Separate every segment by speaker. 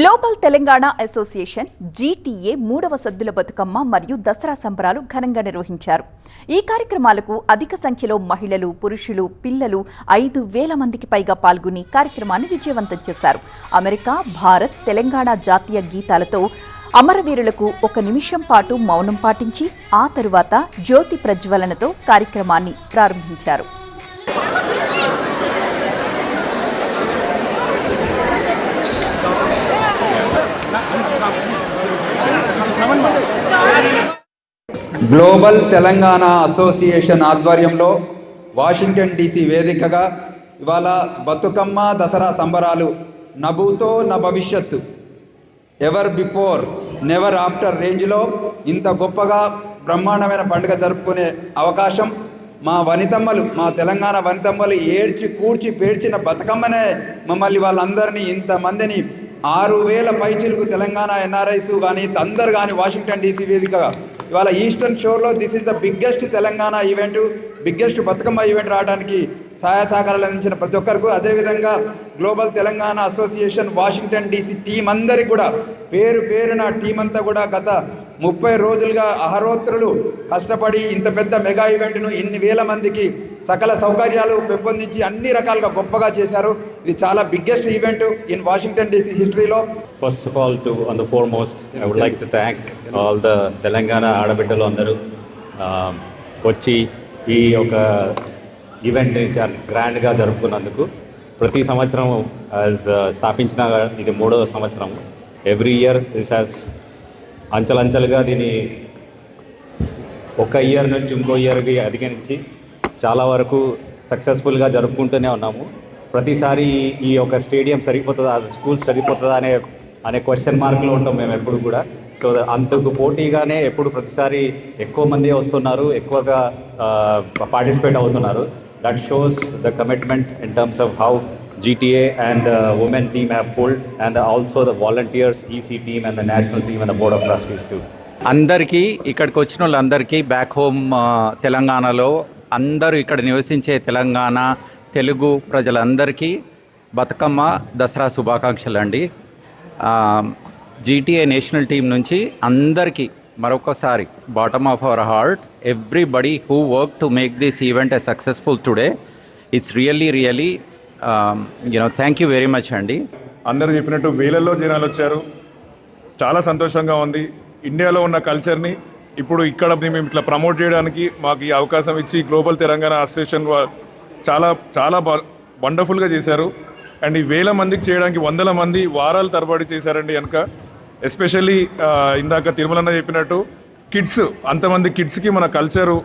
Speaker 1: Global Telangana association GTA మూడవ సద్దుల బతుకమ్మ మరియు దసరా సంబరాలు ఘనంగా నిర్వహించారు. ఈ కార్యక్రమాలకు అధిక సంఖ్యలో మహిళలు పురుషులు పిల్లలు ఐదు వేల మందికి పైగా పాల్గొని కార్యక్రమాన్ని విజయవంతం చేశారు. అమెరికా భారత్ తెలంగాణ జాతీయ గీతాలతో అమరవీరులకు ఒక నిమిషం పాటు మౌనం పాటించి ఆ తరువాత జ్యోతి ప్రజ్వలనతో కార్యక్రమాన్ని ప్రారంభించారు.
Speaker 2: గ్లోబల్ తెలంగాణ అసోసియేషన్ ఆధ్వర్యంలో వాషింగ్టన్ డీసీ వేదికగా ఇవాళ బతుకమ్మ దసరా సంబరాలు నభూతో నా భవిష్యత్తు. ఎవర్ బిఫోర్ నెవర్ ఆఫ్టర్ రేంజ్లో ఇంత గొప్పగా బ్రహ్మాండమైన పండుగ జరుపుకునే అవకాశం మా వనితమ్మలు మా తెలంగాణ వనితమ్మలు ఏడ్చి కూర్చి పేర్చిన బతుకమ్మనే మమ్మల్ని వాళ్ళందరినీ ఇంతమందిని ఆరు వేల పైచిలకు తెలంగాణ ఎన్ఆర్ఐస్ కానీ అందరు కానీ వాషింగ్టన్ డీసీ వేదికగా ఇవాళ eastern షోర్లో this is the biggest Telangana event biggest Bathukamma event రావడానికి సహాయ సహకారాలు అందించిన ప్రతి ఒక్కరికి. అదేవిధంగా global Telangana association Washington DC team అందరికి కూడా పేరు పేరున టీం అంతా కూడా గత ముప్పై రోజులుగా అహరోత్రులు కష్టపడి ఇంత పెద్ద మెగా ఈవెంట్ను ఇన్ని వేల మందికి సకల సౌకర్యాలు పెంపొందించి అన్ని రకాలుగా గొప్పగా చేశారు. ఇది చాలా biggest event in Washington DC హిస్టరీలో.
Speaker 3: First of all to on the foremost I would like to thank all the Telangana ఆడబిడ్డలు అందరూ. వచ్చి ఈ ఒక ఈవెంట్ని చాలా గ్రాండ్గా జరుపుకున్నందుకు. ప్రతి సంవత్సరం యాజ్ స్థాపించిన ఇది మూడవ సంవత్సరం. ఎవ్రీ ఇయర్ దిస్ హ్యాస్ అంచెలంచెలుగా దీని ఒక ఇయర్ నుంచి ఇంకో ఇయర్కి అధిగమించి చాలా వరకు సక్సెస్ఫుల్గా జరుపుకుంటూనే ఉన్నాము. ప్రతిసారి ఈ- ఈ యొక్క స్టేడియం సరిపోతుందా స్కూల్ సరిపోతుందా అనే అనే క్వశ్చన్ మార్క్లో ఉంటాం మేము ఎప్పుడు కూడా. సో అంతకు పోటీగానే ఎప్పుడు ప్రతిసారి ఎక్కువ మంది వస్తున్నారు ఎక్కువగా పార్టిసిపేట్ అవుతున్నారు. That shows the commitment in terms of how GTA and the women team have pulled and also the volunteers, EC team and the national team and the board of trustees too.
Speaker 4: అందరికీ ఇక్కడికి వచ్చిన వాళ్ళందరికీ back home uh, తెలంగాణలో అందరూ ఇక్కడ నివసించే తెలంగాణ తెలుగు ప్రజలందరికీ బతుకమ్మ దసరా శుభాకాంక్షలు అండి జీటీఏ నేషనల్ టీం నుంచి అందరికీ మరొకసారి bottom of our heart everybody who work to make this event a successful today it's really really you know thank you very much అండి
Speaker 5: అందరూ చెప్పినట్టు వేలల్లో జనాలు వచ్చారు. చాలా సంతోషంగా ఉంది. ఇండియాలో ఉన్న కల్చర్ని ఇప్పుడు ఇక్కడ మేము ఇట్లా ప్రమోట్ చేయడానికి మాకు ఈ అవకాశం ఇచ్చి గ్లోబల్ తెలంగాణ అసోసియేషన్ చాలా చాలా వండర్ఫుల్గా చేశారు. అండ్ ఈ వేల మందికి చేయడానికి వందల మంది వారాల తరబడి చేశారండి కనుక ఎస్పెషల్లీ ఇందాక తిరుమలన్న చెప్పినట్టు కిడ్స్ అంతమంది కిడ్స్కి మన కల్చరు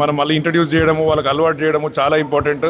Speaker 5: మనం మళ్ళీ ఇంట్రడ్యూస్ చేయడము వాళ్ళకి అలవాటు చేయడము చాలా ఇంపార్టెంట్